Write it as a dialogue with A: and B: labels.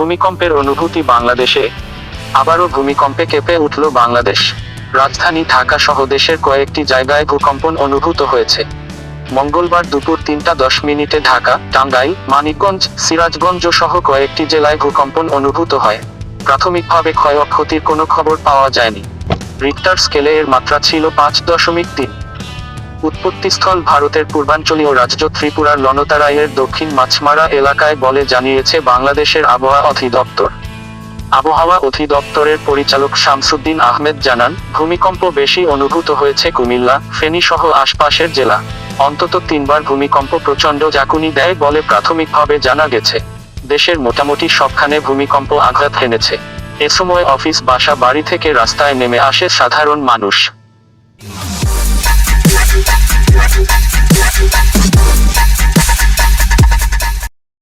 A: ভূমিকম্পের অনুভূতি বাংলাদেশে। আবারও ভূমিকম্পে কেঁপে উঠল বাংলাদেশ। রাজধানী ঢাকা সহ দেশের কয়েকটি জায়গায় ভূকম্পন অনুভূত হয়েছে। মঙ্গলবার দুপুর তিনটা দশ মিনিটে ঢাকা, টাঙ্গাইল, মানিকগঞ্জ, সিরাজগঞ্জ সহ কয়েকটি জেলায় ভূকম্পন অনুভূত হয়। প্রাথমিকভাবে ক্ষয়ক্ষতির কোনো খবর পাওয়া যায়নি। রিক্টার স্কেলে এর মাত্রা ছিল পাঁচ দশমিক তিন। উৎপত্তিস্থল ভারতের পূর্বাঞ্চলীয় রাজ্য ত্রিপুরার লনতারাইয়ের দক্ষিণ মাছমারা এলাকায় বলে জানিয়েছে বাংলাদেশের আবহাওয়া অধিদপ্তর। আবহাওয়া অধিদপ্তরের পরিচালক শামসুদ্দিন আহমেদ জানান, ভূমিকম্প বেশি অনুভূত হয়েছে কুমিল্লা ফেনী সহ আশপাশের জেলা। অন্তত তিনবার ভূমিকম্প প্রচণ্ড জাকুনি দেয় বলে প্রাথমিকভাবে জানা গেছে। দেশের মোটামুটি সবখানে ভূমিকম্প আঘাত হেনেছে। এ সময় অফিস বাসা বাড়ি থেকে রাস্তায় নেমে আসে সাধারণ মানুষ। Thank you.